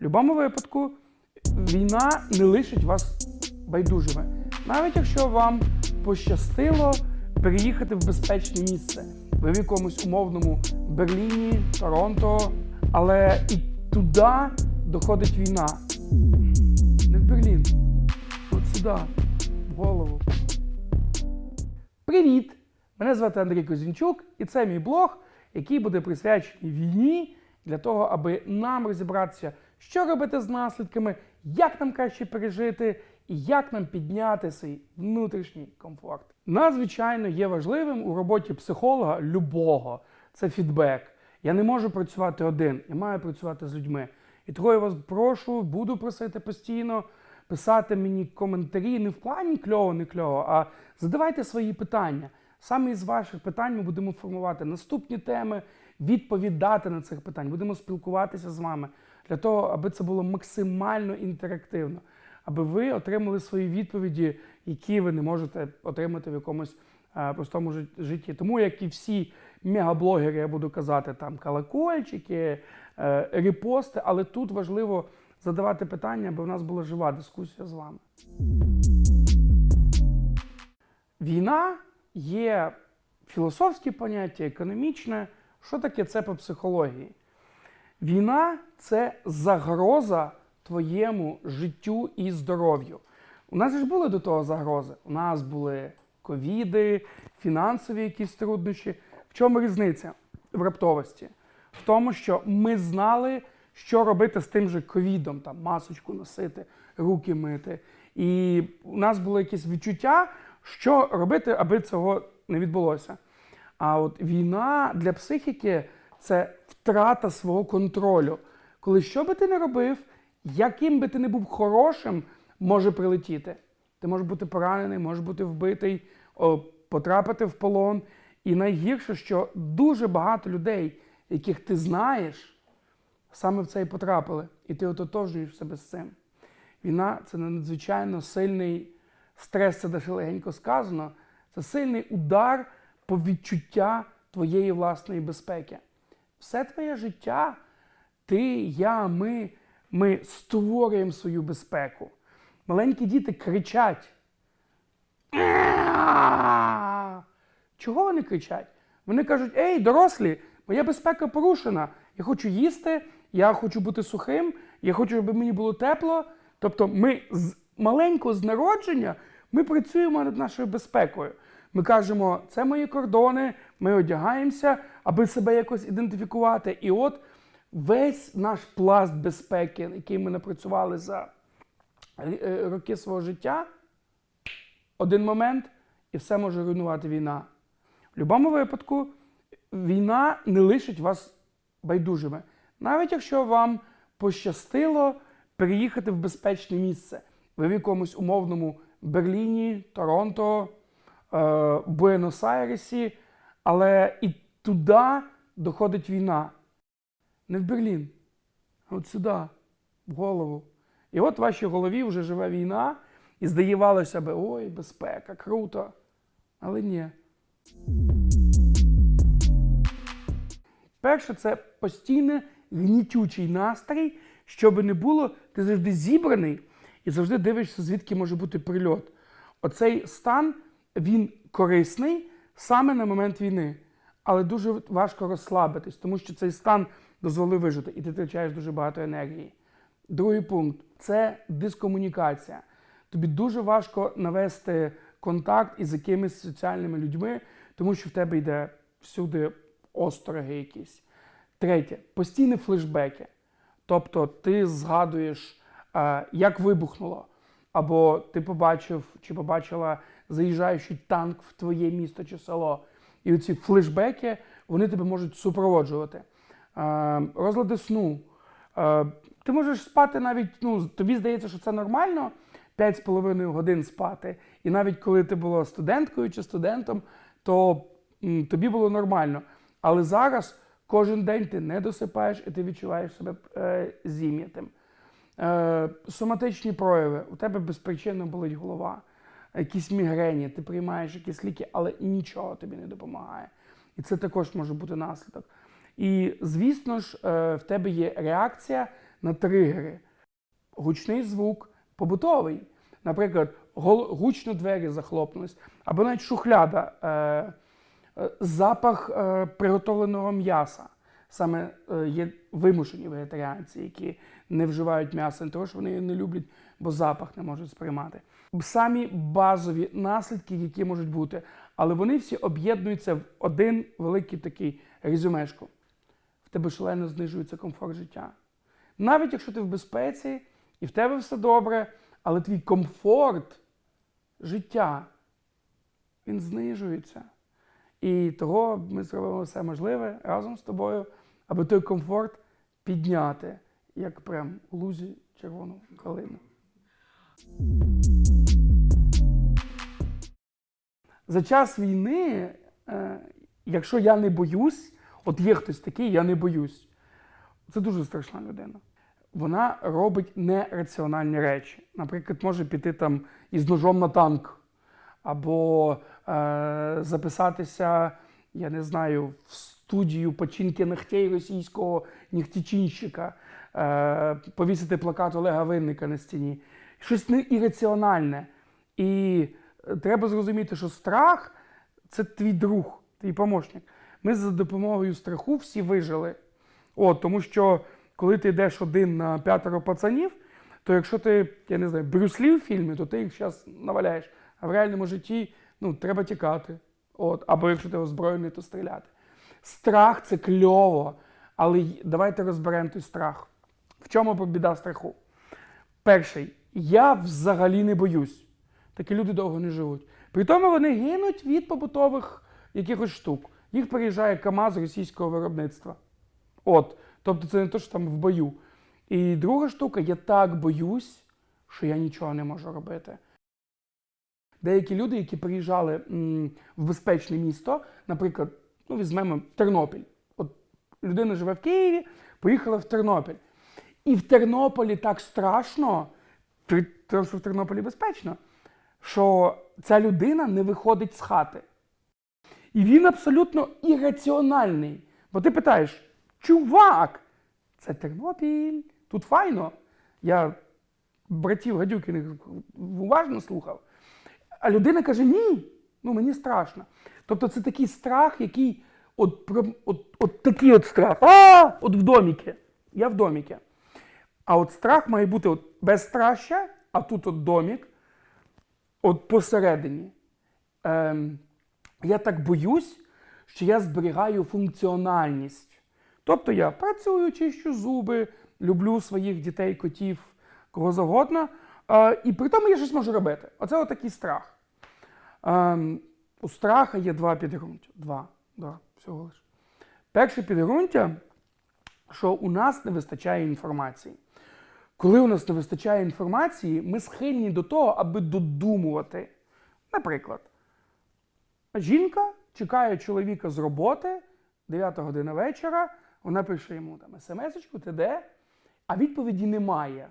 будь-якому випадку війна не лишить вас байдужими. Навіть якщо вам пощастило переїхати в безпечне місце, ви в якомусь умовному Берліні, Торонто, але і туди доходить війна. Не в Берлін, от сюди, в голову. Привіт! Мене звати Андрій Козінчук, і це мій блог, який буде присвячений війні для того, аби нам розібратися, що робити з наслідками, як нам краще пережити і як нам підняти свій внутрішній комфорт. Надзвичайно є важливим у роботі психолога любого це фідбек. Я не можу працювати один, я маю працювати з людьми. І того я вас прошу, буду просити постійно писати мені коментарі не в плані кльово, не кльово, а задавайте свої питання. Саме із ваших питань ми будемо формувати наступні теми, відповідати на цих питань. Будемо спілкуватися з вами для того, аби це було максимально інтерактивно, аби ви отримали свої відповіді, які ви не можете отримати в якомусь е, простому жит- житті. Тому як і всі мегаблогери, я буду казати там колокольчики, е, репости, але тут важливо задавати питання, аби в нас була жива дискусія з вами. Війна є філософське поняття, економічне. Що таке це по психології? Війна це загроза твоєму життю і здоров'ю. У нас ж були до того загрози. У нас були ковіди, фінансові якісь труднощі. В чому різниця в раптовості? В тому, що ми знали, що робити з тим же ковідом, там масочку носити, руки мити. І у нас було якесь відчуття, що робити, аби цього не відбулося. А от війна для психіки це втрата свого контролю. Коли що би ти не робив, яким би ти не був хорошим, може прилетіти. Ти можеш бути поранений, можеш бути вбитий, потрапити в полон. І найгірше, що дуже багато людей, яких ти знаєш, саме в це і потрапили. І ти ототожнюєш себе з цим. Війна це надзвичайно сильний стрес, це дуже легенько сказано. Це сильний удар по відчуття твоєї власної безпеки. Все твоє життя, ти, я, ми, ми створюємо свою безпеку. Маленькі діти кричать. Чого вони кричать? Вони кажуть: Ей, дорослі, моя безпека порушена. Я хочу їсти, я хочу бути сухим, я хочу, щоб мені було тепло. Тобто, ми з маленького з народження ми працюємо над нашою безпекою. Ми кажемо, це мої кордони, ми одягаємося, аби себе якось ідентифікувати. І от весь наш пласт безпеки, який ми напрацювали за е, роки свого життя, один момент, і все може руйнувати війна. В будь-якому випадку війна не лишить вас байдужими. Навіть якщо вам пощастило переїхати в безпечне місце, ви в якомусь умовному Берліні, Торонто, е, Буенос-Айресі, але і туди доходить війна. Не в Берлін, а от сюди, в голову. І от в вашій голові вже живе війна, і здавалося би, ой, безпека, круто. Але ні. Перше, це постійний гнітючий настрій, щоб не було, ти завжди зібраний і завжди дивишся, звідки може бути прильот. Оцей стан він корисний саме на момент війни, але дуже важко розслабитись, тому що цей стан дозволив вижити, і ти втрачаєш дуже багато енергії. Другий пункт це дискомунікація. Тобі дуже важко навести контакт із якимись соціальними людьми, тому що в тебе йде всюди остроги якісь. Третє постійні флешбеки. Тобто ти згадуєш, е, як вибухнуло, або ти побачив чи побачила заїжджаючий танк в твоє місто чи село. І оці флешбеки вони тебе можуть супроводжувати. Е, Розлади сну. Е, Ти можеш спати навіть, ну, тобі здається, що це нормально 5,5 годин спати. І навіть коли ти була студенткою чи студентом, то тобі було нормально. Але зараз кожен день ти не досипаєш і ти відчуваєш себе е, зім'ятим. Е, соматичні прояви. У тебе безпричинно болить голова, якісь мігрені, ти приймаєш якісь ліки, але нічого тобі не допомагає. І це також може бути наслідок. І звісно ж, е, в тебе є реакція на тригери. Гучний звук побутовий. Наприклад, гучно двері захлопнулись, або навіть шухляда, е, е, запах приготовленого м'яса. Саме є вимушені вегетаріанці, які не вживають м'ясо, не тому що вони не люблять, бо запах не можуть сприймати. Самі базові наслідки, які можуть бути, але вони всі об'єднуються в один великий такий резюмешку. В тебе шалено знижується комфорт життя. Навіть якщо ти в безпеці і в тебе все добре, але твій комфорт життя він знижується. І того ми зробимо все можливе разом з тобою, аби той комфорт підняти, як прям у лузі червону калину. За час війни, е, якщо я не боюсь, от є хтось такий, я не боюсь. Це дуже страшна людина. Вона робить нераціональні речі. Наприклад, може піти там із ножом на танк, або е, записатися, я не знаю, в студію починки ногтей російського нігтічинщика, е, повісити плакат Олега Винника на стіні. Щось не ірраціональне. І е, треба зрозуміти, що страх це твій друг, твій помощник. Ми за допомогою страху всі вижили. От, тому що коли ти йдеш один на п'ятеро пацанів, то якщо ти, я не знаю, Брюс Лі в фільмі, то ти їх зараз наваляєш. А в реальному житті ну, треба тікати. От, або якщо ти озброєний, то стріляти. Страх це кльово, але давайте розберемо той страх. В чому біда страху? Перший, я взагалі не боюсь. Такі люди довго не живуть. При тому вони гинуть від побутових якихось штук. Їх переїжджає КАМАЗ російського виробництва. От. Тобто це не те, що там в бою. І друга штука, я так боюсь, що я нічого не можу робити. Деякі люди, які приїжджали м, в безпечне місто, наприклад, ну, візьмемо Тернопіль. От людина живе в Києві, поїхала в Тернопіль. І в Тернополі так страшно, при- тому що в Тернополі безпечно, що ця людина не виходить з хати. І він абсолютно ірраціональний. Бо ти питаєш, чувак, це Тернопіль, тут файно. Я братів Гадюкіних уважно слухав. А людина каже: ні, ну мені страшно. Тобто це такий страх, який от, от, от такий от страх. А, от в доміки. Я в доміки. А от страх має бути от безстраща, а тут от домік, от посередині. Ем, я так боюсь, що я зберігаю функціональність. Тобто я працюю, чищу зуби, люблю своїх дітей, котів, кого завгодно. Е, і при тому я щось можу робити. Оце отакий страх. Ем, у страха є два підґрунтя. Два, два, всього лиш. Перше підґрунтя, що у нас не вистачає інформації. Коли у нас не вистачає інформації, ми схильні до того, аби додумувати. Наприклад, жінка чекає чоловіка з роботи, 9 година вечора, вона пише йому там смс-очку, ти де? А відповіді немає.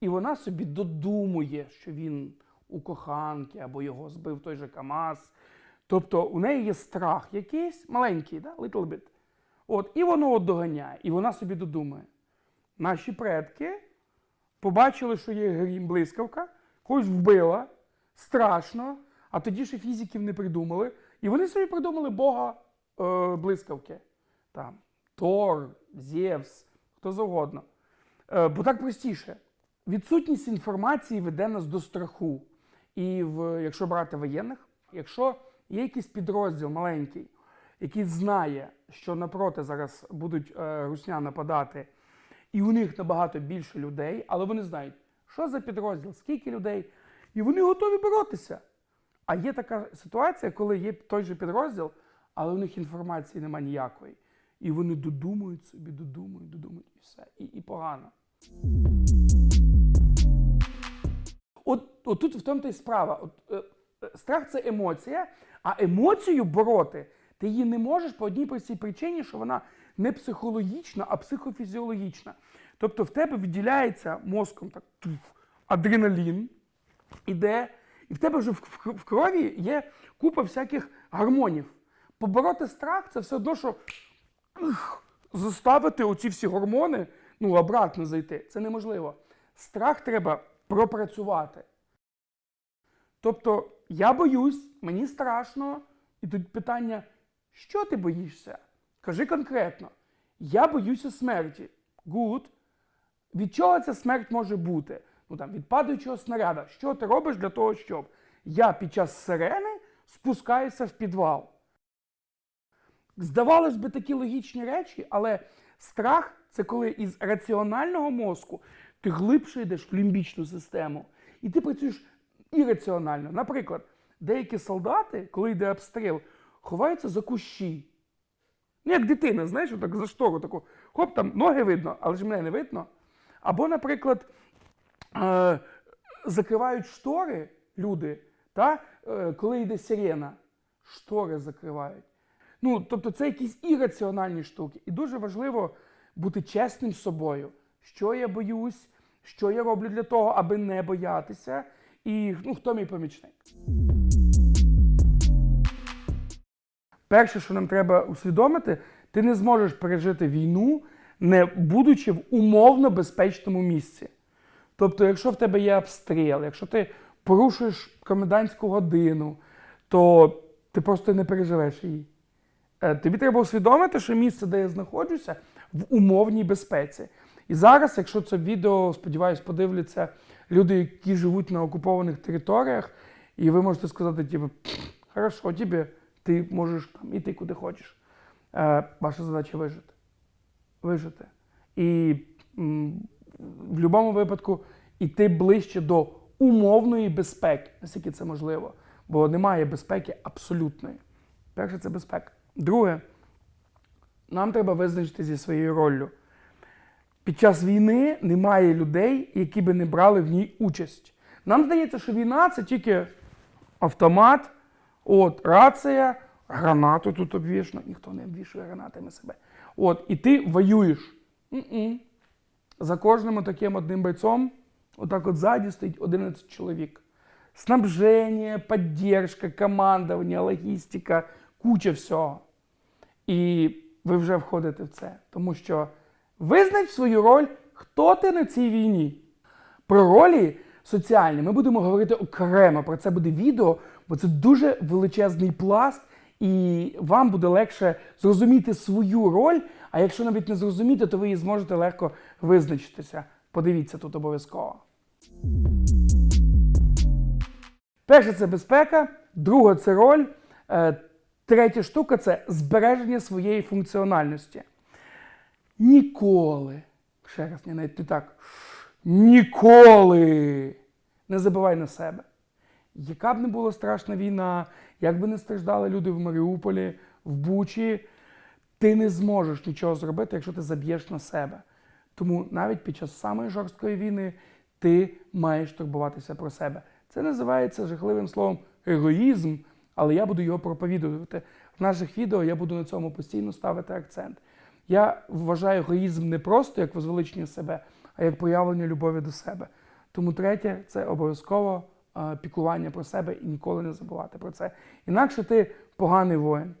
І вона собі додумує, що він у коханки або його збив той же КАМАЗ. Тобто у неї є страх якийсь маленький, да? little bit. От, і воно от доганяє, і вона собі додумує. Наші предки побачили, що є грім блискавка, когось вбила, страшно, а тоді ще фізиків не придумали. І вони собі придумали Бога е, блискавки. Там, Тор, Зевс, хто завгодно. Е, бо так простіше. Відсутність інформації веде нас до страху. І в, якщо брати воєнних, якщо є якийсь підрозділ маленький, який знає, що напроти зараз будуть е, русня нападати, і у них набагато більше людей, але вони знають, що за підрозділ, скільки людей, і вони готові боротися. А є така ситуація, коли є той же підрозділ, але у них інформації немає ніякої. І вони додумують собі, додумують, додумують, і все. І, і погано. От, от тут в тому та й справа. От, е, е, страх це емоція, а емоцію бороти ти її не можеш по одній простій причині, що вона не психологічна, а психофізіологічна. Тобто в тебе виділяється мозком так, туф, адреналін, іде, і в тебе вже в, крові є купа всяких гормонів. Побороти страх це все одно, що ух, заставити оці всі гормони ну, обратно зайти. Це неможливо. Страх треба пропрацювати. Тобто, я боюсь, мені страшно, і тут питання: що ти боїшся? Кажи конкретно. Я боюся смерті. Good. Від чого ця смерть може бути? Ну там від падаючого снаряда. Що ти робиш для того, щоб я під час сирени спускаюся в підвал? Здавалось би, такі логічні речі, але страх це коли із раціонального мозку ти глибше йдеш в лімбічну систему, і ти працюєш ірраціонально. Наприклад, деякі солдати, коли йде обстріл, ховаються за кущі. Ну, як дитина, знаєш, так за штору таку. Хоп, там ноги видно, але ж мене не видно. Або, наприклад, е, закривають штори люди, та, е, коли йде сирена, штори закривають. Ну, тобто це якісь ірраціональні штуки. І дуже важливо бути чесним з собою. Що я боюсь, що я роблю для того, аби не боятися, і ну, хто мій помічник. Перше, що нам треба усвідомити, ти не зможеш пережити війну, не будучи в умовно безпечному місці. Тобто, якщо в тебе є обстріл, якщо ти порушуєш комендантську годину, то ти просто не переживеш її. Е, Тобі треба усвідомити, що місце, де я знаходжуся, в умовній безпеці. І зараз, якщо це відео, сподіваюсь, подивляться люди, які живуть на окупованих територіях, і ви можете сказати, типу, хорошо, тобі, ти можеш там іти куди хочеш. Е, Ваша задача вижити. Вижити. І м, в будь-якому випадку йти ближче до умовної безпеки, наскільки це можливо. Бо немає безпеки абсолютної. Перше, це безпека. Друге, нам треба визначити зі своєю роллю. Під час війни немає людей, які би не брали в ній участь. Нам здається, що війна це тільки автомат, от, рація, гранату тут обвішано. Ніхто не обвішує гранатами себе. От, і ти воюєш. М-м. За кожним таким одним бойцом, отак от ззаді стоїть 11 чоловік. Снабження, підтримка, командування, логістика, куча всього. І ви вже входите в це. Тому що визнач свою роль, хто ти на цій війні. Про ролі соціальні ми будемо говорити окремо. Про це буде відео, бо це дуже величезний пласт, і вам буде легше зрозуміти свою роль. А якщо навіть не зрозуміти, то ви її зможете легко визначитися. Подивіться тут обов'язково. Перше це безпека, друге це роль. е, Третя штука це збереження своєї функціональності. Ніколи, ще раз, ні, навіть не так. Ніколи не забувай на себе. Яка б не була страшна війна, як би не страждали люди в Маріуполі, в Бучі, ти не зможеш нічого зробити, якщо ти заб'єш на себе. Тому навіть під час самої жорсткої війни ти маєш турбуватися про себе. Це називається жахливим словом егоїзм, але я буду його проповідувати. В наших відео я буду на цьому постійно ставити акцент. Я вважаю егоїзм не просто як возвеличення себе, а як проявлення любові до себе. Тому третє це обов'язково піклування про себе і ніколи не забувати про це. Інакше ти поганий воїн.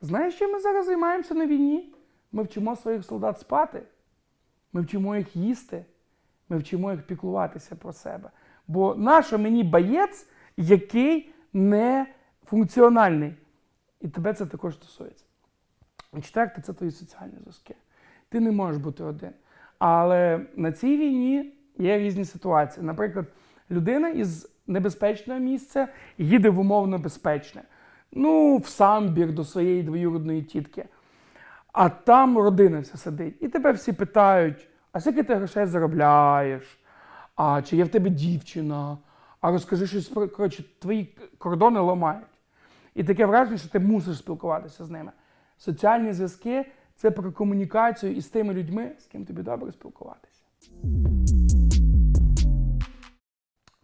Знаєш, чим ми зараз займаємося на війні? Ми вчимо своїх солдат спати, ми вчимо їх їсти, ми вчимо їх піклуватися про себе. Бо нащо мені боєць, який не функціональний? І тебе це також стосується. Четверте, це твої соціальні зв'язки. Ти не можеш бути один. Але на цій війні є різні ситуації. Наприклад, людина із небезпечного місця їде в умовно безпечне. Ну, в самбір до своєї двоюродної тітки. А там родина вся сидить. І тебе всі питають: а скільки ти грошей заробляєш? А чи є в тебе дівчина? А розкажи щось про коротше, твої кордони ламають. І таке враження, що ти мусиш спілкуватися з ними. Соціальні зв'язки це про комунікацію із тими людьми, з ким тобі добре спілкуватися.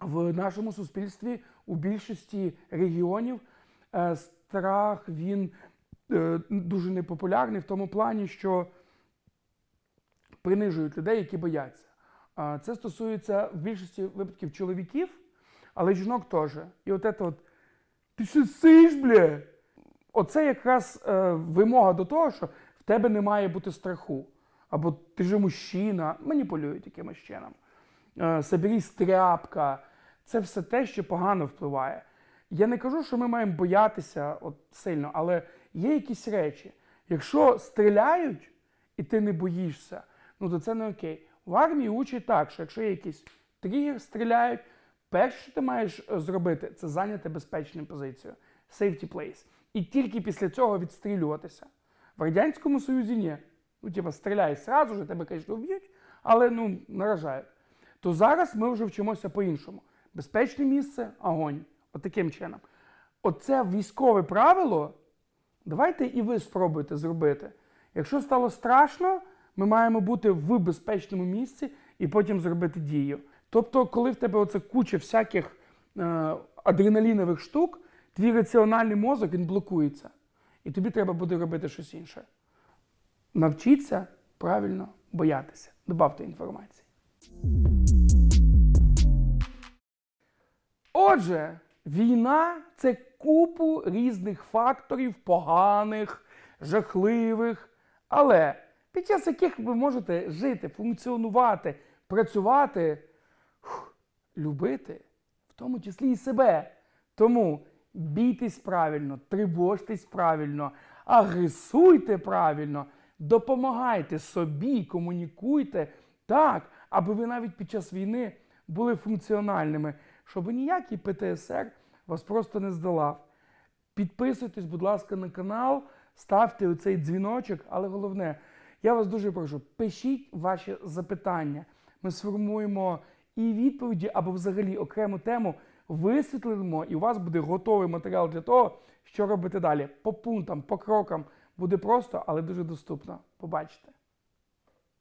В нашому суспільстві у більшості регіонів е, страх він е, дуже непопулярний в тому плані, що принижують людей, які бояться. Це стосується в більшості випадків чоловіків, але жінок теж. І от це от ти що сиш, бля? Оце якраз е, вимога до того, що в тебе не має бути страху. або ти же мужчина, маніпулюють якимось чином. Е, Соберись тряпка. Це все те, що погано впливає. Я не кажу, що ми маємо боятися от сильно, але є якісь речі. Якщо стріляють і ти не боїшся, ну то це не окей. В армії учать так, що якщо є якийсь тригер, стріляють, перше, що ти маєш е, зробити, це зайняти безпечну позицію. Safety place. І тільки після цього відстрілюватися. В Радянському Союзі ні. Ну, типа, стріляй зразу ж, тебе, звісно, вб'ють, але ну, наражають. То зараз ми вже вчимося по-іншому. Безпечне місце огонь. От таким чином. Оце військове правило. Давайте і ви спробуйте зробити. Якщо стало страшно, ми маємо бути в безпечному місці і потім зробити дію. Тобто, коли в тебе оце куча всяких е, адреналінових штук, твій раціональний мозок він блокується. І тобі треба буде робити щось інше. Навчіться правильно боятися. Добавте інформації. Отже, війна це купу різних факторів, поганих, жахливих, але під час яких ви можете жити, функціонувати, працювати, любити, в тому числі і себе. Тому бійтесь правильно, тривожтесь правильно, агресуйте правильно, допомагайте собі, комунікуйте так, аби ви навіть під час війни були функціональними, щоб ніякий ПТСР вас просто не здолав. Підписуйтесь, будь ласка, на канал, ставте оцей дзвіночок, але головне, я вас дуже прошу, пишіть ваші запитання. Ми сформуємо і відповіді або взагалі окрему тему висвітлимо, і у вас буде готовий матеріал для того, що робити далі. По пунктам, по крокам буде просто, але дуже доступно. Побачите.